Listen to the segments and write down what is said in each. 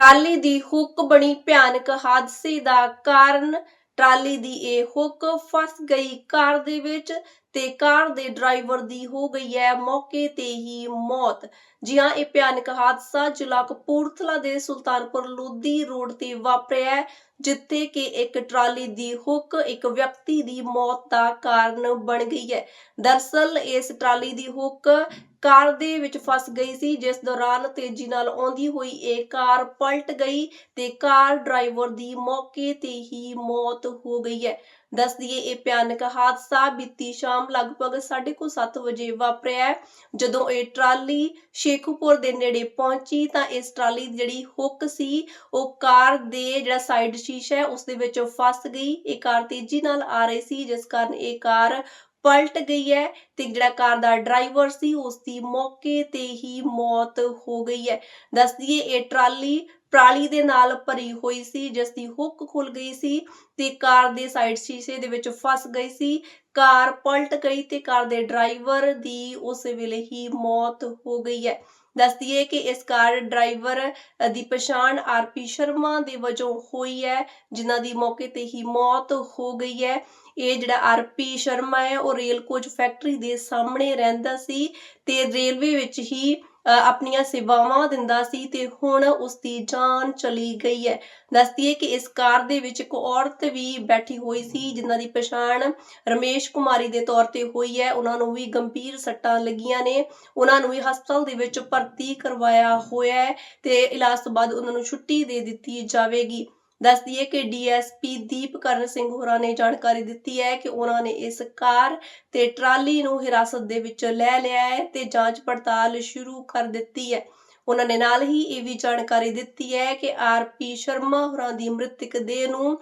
Trolley ਦੀ hook ਬਣੀ ਭਿਆਨਕ ਹਾਦਸੇ ਦਾ ਕਾਰਨ ਟਰਾਲੀ ਦੀ ਇਹ ਹੁੱਕ ਫਸ ਗਈ। ਕਾਰ ਦੇ ਵਿੱਚ ਤੇ ਕਾਰ ਦੇ ਡਰਾਈਵਰ ਦੀ ਹੋ ਗਈ ਹੈ ਮੌਕੇ ਤੇ ਹੀ ਮੌਤ। ਜੀ ਹਾਂ ਇਹ ਭਿਆਨਕ ਹਾਦਸਾ ਜ਼ਿਲ੍ਹਾ ਕਪੂਰਥਲਾ ਦੇ ਸੁਲਤਾਨਪੁਰ ਲੋਧੀ ਰੋਡ ਤੇ ਵਾਪਰਿਆ ਹੈ, ਜਿੱਥੇ ਕਿ ਇੱਕ ਟਰਾਲੀ ਦੀ ਹੁੱਕ ਇੱਕ ਵਿਅਕਤੀ ਦੀ ਮੌਤ ਦਾ ਕਾਰਨ ਬਣ ਗਈ ਹੈ। ਦਰਸਲ ਇਸ ਟਰਾਲੀ ਦੀ ਹੁੱਕ ਕਾਰ ਦੇ ਵਿੱਚ ਫਸ ਗਈ ਸੀ, ਜਿਸ ਦੌਰਾਨ ਤੇਜ਼ੀ ਨਾਲ ਆਉਂਦੀ ਹੋਈ ਇਹ ਕਾਰ ਪਲਟ ਗਈ ਤੇ ਕਾਰ ਡਰਾਈਵਰ ਦੀ ਮੌਕੇ ਤੇ ਹੀ ਮੌਤ ਹੋ ਗਈ ਹੈ। ਦੱਸ ਦਈਏ, ਇਹ ਭਿਆਨਕ ਹਾਦਸਾ ਬੀਤੀ ਸ਼ਾਮ ਲਗਭਗ 7:30 ਵਜੇ ਵਾਪਰਿਆ ਜਦੋਂ ਇਹ ਟਰਾਲੀ ਸ਼ੇਖੂਪੁਰ ਦੇ ਨੇੜੇ ਪਹੁੰਚੀ ਤਾਂ ਇਸ ਟਰਾਲੀ ਦੀ ਜਿਹੜੀ ਹੁੱਕ ਸੀ, ਉਹ ਕਾਰ ਦੇ ਜਿਹੜਾ ਸਾਈਡ ਸ਼ੀਸ਼ਾ ਹੈ, ਉਸ ਦੇ ਵਿੱਚ ਫਸ ਗਈ। ਇਹ ਕਾਰ ਤੇਜ਼ੀ ਨਾਲ ਆ ਰਹੀ ਸੀ, ਜਿਸ ਕਾਰਨ ਇਹ ਕਾਰ ਪਲਟ ਗਈ ਹੈ ਤੇ ਜਿਹੜਾ ਕਾਰ ਦਾ ਡਰਾਈਵਰ ਸੀ, ਉਸ ਦੀ ਮੌਕੇ ਤੇ ਹੀ ਮੌਤ ਹੋ ਗਈ ਹੈ। ਦੱਸ ਦਈਏ, ਇਹ ਟਰਾਲੀ ਪਰਾਲੀ ਦੇ ਨਾਲ ਭਰੀ ਹੋਈ ਸੀ, ਜਿਸ ਦੀ ਹੁੱਕ ਖੁੱਲ ਗਈ ਸੀ ਤੇ ਕਾਰ ਦੇ ਸਾਈਡ ਸ਼ੀਸ਼ੇ ਦੇ ਵਿੱਚ ਫਸ ਗਈ ਸੀ। ਕਾਰ ਪਲਟ ਗਈ ਤੇ ਕਾਰ ਦੇ ਡਰਾਈਵਰ ਦੀ ਉਸੇ ਵੇਲੇ ਹੀ ਮੌਤ ਹੋ ਗਈ ਹੈ। ਦੱਸ ਕਿ ਇਸ ਕਾਰ ਡਰਾਈਵਰ ਦੀ ਪਛਾਣ ਆਰਪੀ ਸ਼ਰਮਾ ਦੇ ਵਜੋਂ ਹੋਈ ਹੈ, ਜਿਨ੍ਹਾਂ ਦੀ ਮੌਕੇ ਤੇ ਹੀ ਮੌਤ ਹੋ ਗਈ ਹੈ। ਇਹ ਜਿਹੜਾ ਆਰਪੀ ਸ਼ਰਮਾ ਹੈ, ਉਹ ਰੇਲ ਕੋਚ ਫੈਕਟਰੀ ਦੇ ਸਾਹਮਣੇ ਰਹਿੰਦਾ ਸੀ ਤੇ ਰੇਲਵੇ ਵਿੱਚ ਹੀ ਆਪਣੀਆਂ ਸੇਵਾਵਾਂ ਦਿੰਦਾ ਸੀ ਤੇ ਹੁਣ ਉਸ ਦੀ ਜਾਨ ਚਲੀ ਗਈ ਹੈ। ਦੱਸਦੀਏ ਕਿ ਇਸ ਕਾਰ ਦੇ ਵਿੱਚ ਇੱਕ ਔਰਤ ਵੀ ਬੈਠੀ ਹੋਈ ਸੀ, ਜਿਨ੍ਹਾਂ ਦੀ ਪਛਾਣ ਰਮੇਸ਼ ਕੁਮਾਰੀ ਦੇ ਤੌਰ ਤੇ ਹੋਈ ਹੈ। ਉਹਨਾਂ ਨੂੰ ਵੀ ਗੰਭੀਰ ਸੱਟਾਂ ਲੱਗੀਆਂ ਨੇ। ਉਹਨਾਂ ਨੂੰ ਵੀ ਹਸਪਤਾਲ ਦੇ ਵਿੱਚ ਭਰਤੀ ਕਰਵਾਇਆ ਹੋਇਆ ਹੈ ਤੇ ਇਲਾਜ ਤੋਂ ਬਾਅਦ ਉਹਨਾਂ ਨੂੰ ਛੁੱਟੀ ਦੇ ਦਿੱਤੀ ਜਾਵੇਗੀ। ਦੱਸ ਦਈਏ ਕਿ ਡੀਐਸਪੀ ਦੀਪਕਰਨ ਸਿੰਘ ਹੋਰਾਂ ਨੇ ਜਾਣਕਾਰੀ ਦਿੱਤੀ ਹੈ ਕਿ ਉਹਨਾਂ ਨੇ ਇਸ ਕਾਰ ਤੇ ਟਰਾਲੀ ਨੂੰ ਹਿਰਾਸਤ ਦੇ ਵਿੱਚ ਲੈ ਲਿਆ ਹੈ ਤੇ ਜਾਂਚ ਪੜਤਾਲ ਸ਼ੁਰੂ ਕਰ ਦਿੱਤੀ ਹੈ। ਉਹਨਾਂ ਨੇ ਨਾਲ ਹੀ ਇਹ ਵੀ ਜਾਣਕਾਰੀ ਦਿੱਤੀ ਹੈ ਕਿ ਆਰਪੀ ਸ਼ਰਮਾ ਹੋਰਾਂ ਦੀ ਮ੍ਰਿਤਕ ਦੇਹ ਨੂੰ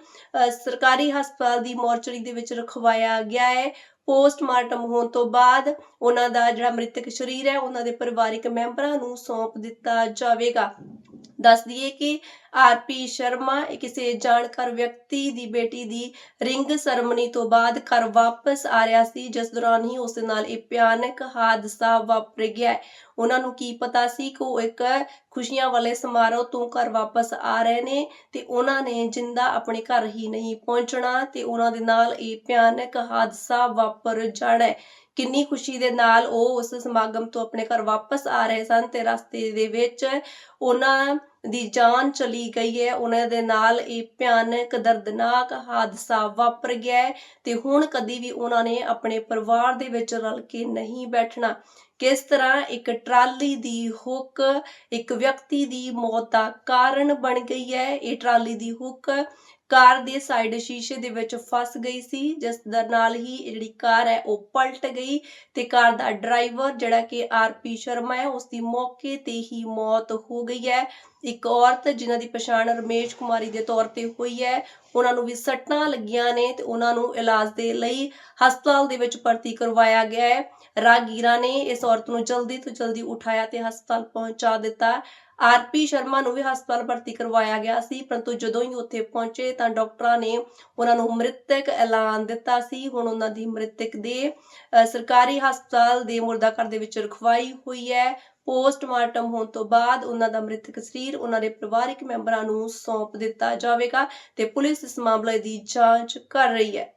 ਸਰਕਾਰੀ ਹਸਪਤਾਲ ਦੀ ਮੋਰਚਰੀ ਦੇ ਵਿੱਚ ਰਖਵਾਇਆ ਗਿਆ ਹੈ। ਪੋਸਟਮਾਰਟਮ ਹੋਣ ਤੋਂ ਬਾਅਦ ਉਹਨਾਂ ਦਾ ਜਿਹੜਾ ਮ੍ਰਿਤਕ ਸਰੀਰ ਹੈ, ਉਹਨਾਂ ਦੇ ਪਰਿਵਾਰਕ ਮੈਂਬਰਾਂ ਨੂੰ ਸੌਂਪ ਦਿੱਤਾ ਜਾਵੇਗਾ। ਦੱਸ ਦਈਏ ਕਿ ਆਰਪੀ ਸ਼ਰਮਾ ਕਿਸੇ ਜਾਣਕਾਰ ਵਿਅਕਤੀ ਦੀ ਬੇਟੀ ਦੀ ਰਿੰਗ ਸਰਮਨੀ ਤੋਂ ਬਾਅਦ ਘਰ ਵਾਪਸ ਆ ਰਿਹਾ ਸੀ, ਜਿਸ ਦੌਰਾਨ ਹੀ ਉਸ ਨਾਲ ਇਹ ਭਿਆਨਕ ਹਾਦਸਾ ਵਾਪਰ ਗਿਆ ਉਹਨਾਂ ਨੂੰ ਕੀ ਪਤਾ ਸੀ ਕਿ ਉਹ ਇੱਕ ਖੁਸ਼ੀਆਂ ਵਾਲੇ ਸਮਾਰੋਹ ਤੋਂ ਘਰ ਵਾਪਸ ਆ ਰਹੇ ਨੇ ਤੇ ਉਹਨਾਂ ਨੇ ਜਿੰਦਾ ਆਪਣੇ ਘਰ ਹੀ ਨਹੀਂ ਪਹੁੰਚਣਾ ਤੇ ਉਹਨਾਂ ਦੇ ਨਾਲ ਇਹ ਭਿਆਨਕ ਹਾਦਸਾ ਵਾਪਰ ਜਾਣਾ ਕਿੰਨੀ ਖੁਸ਼ੀ ਦੇ ਨਾਲ ਉਹ ਉਸ ਸਮਾਗਮ ਤੋਂ ਆਪਣੇ ਘਰ ਵਾਪਸ ਆ ਰਹੇ ਸਨ ਤੇ ਰਸਤੇ ਦੇ ਵਿੱਚ ਉਹਨਾਂ ਦੀ ਜਾਨ ਚਲੀ ਗਈ ਹੈ, ਉਹਨਾਂ ਦੇ ਨਾਲ ਇਹ ਭਿਆਨਕ, ਦਰਦਨਾਕ ਹਾਦਸਾ ਵਾਪਰ ਗਿਆ ਤੇ ਹੁਣ ਕਦੀ ਵੀ ਉਹਨਾਂ ਨੇ ਆਪਣੇ ਪਰਿਵਾਰ ਦੇ ਵਿੱਚ ਰਲ ਕੇ ਨਹੀਂ ਬੈਠਣਾ। ਕਿਸ ਤਰ੍ਹਾਂ ਇੱਕ ਟਰਾਲੀ ਦੀ ਹੁੱਕ, ਇੱਕ ਵਿਅਕਤੀ ਦੀ ਮੌਤ ਦਾ ਕਾਰਨ ਬਣ ਗਈ ਹੈ, ਇਹ ਟਰਾਲੀ ਦੀ ਹੁੱਕ ਕਾਰ ਦੇ ਸਾਈਡ ਸ਼ੀਸ਼ੇ ਦੇ ਵਿੱਚ ਫਸ ਗਈ ਸੀ, ਜਿਸ ਦੇ ਨਾਲ ਹੀ ਜਿਹੜੀ ਕਾਰ ਹੈ ਉਹ ਪਲਟ ਗਈ ਤੇ ਕਾਰ ਦਾ ਡਰਾਈਵਰ ਜਿਹੜਾ ਕਿ ਆਰਪੀ ਸ਼ਰਮਾ ਹੈ, ਉਸ ਦੀ ਮੌਕੇ ਤੇ ਹੀ ਮੌਤ ਹੋ ਗਈ ਹੈ। ਇੱਕ ਔਰਤ ਜਿਨ੍ਹਾਂ ਦੀ ਪਛਾਣ ਰਮੇਸ਼ ਕੁਮਾਰੀ ਦੇ ਤੌਰ ਤੇ ਹੋਈ ਹੈ, ਉਹਨਾਂ ਨੂੰ ਵੀ ਸੱਟਾਂ ਲੱਗੀਆਂ ਨੇ ਤੇ ਉਹਨਾਂ ਨੂੰ ਇਲਾਜ ਦੇ ਲਈ ਹਸਪਤਾਲ ਦੇ ਵਿੱਚ ਭਰਤੀ ਕਰਵਾਇਆ ਗਿਆ ਹੈ। ਰਾਗੀਰਾ ਨੇ ਇਸ ਔਰਤ ਨੂੰ ਜਲਦੀ ਤੋਂ ਜਲਦੀ ਉਠਾਇਆ ਤੇ ਹਸਪਤਾਲ ਪਹੁੰਚਾ ਦਿੱਤਾ। ਆਰਪੀ ਸ਼ਰਮਾ ਨੂੰ ਵੀ ਹਸਪਤਾਲ ਭਰਤੀ ਕਰਵਾਇਆ ਗਿਆ ਸੀ, ਪਰੰਤੂ ਜਦੋਂ ਹੀ ਉੱਥੇ ਪਹੁੰਚੇ ਤਾਂ ਡਾਕਟਰਾਂ ਨੇ ਉਹਨਾਂ ਨੂੰ ਮ੍ਰਿਤਕ ਐਲਾਨ ਦਿੱਤਾ ਸੀ। ਹੁਣ ਉਹਨਾਂ ਦੀ ਮ੍ਰਿਤਕ ਦੇ ਸਰਕਾਰੀ ਹਸਪਤਾਲ ਦੇ ਮੁਰਦਾ ਘਰ ਦੇ ਵਿੱਚ ਰਖਵਾਈ ਹੋਈ ਹੈ। ਪੋਸਟਮਾਰਟਮ ਹੋਣ ਤੋਂ ਬਾਅਦ ਉਹਨਾਂ ਦਾ ਮ੍ਰਿਤਕ ਸਰੀਰ ਉਹਨਾਂ ਦੇ ਪਰਿਵਾਰਕ ਮੈਂਬਰਾਂ ਨੂੰ ਸੌਂਪ ਦਿੱਤਾ ਜਾਵੇਗਾ ਤੇ ਪੁਲਿਸ ਇਸ ਮਾਮਲੇ ਦੀ ਜਾਂਚ ਕਰ ਰਹੀ ਹੈ।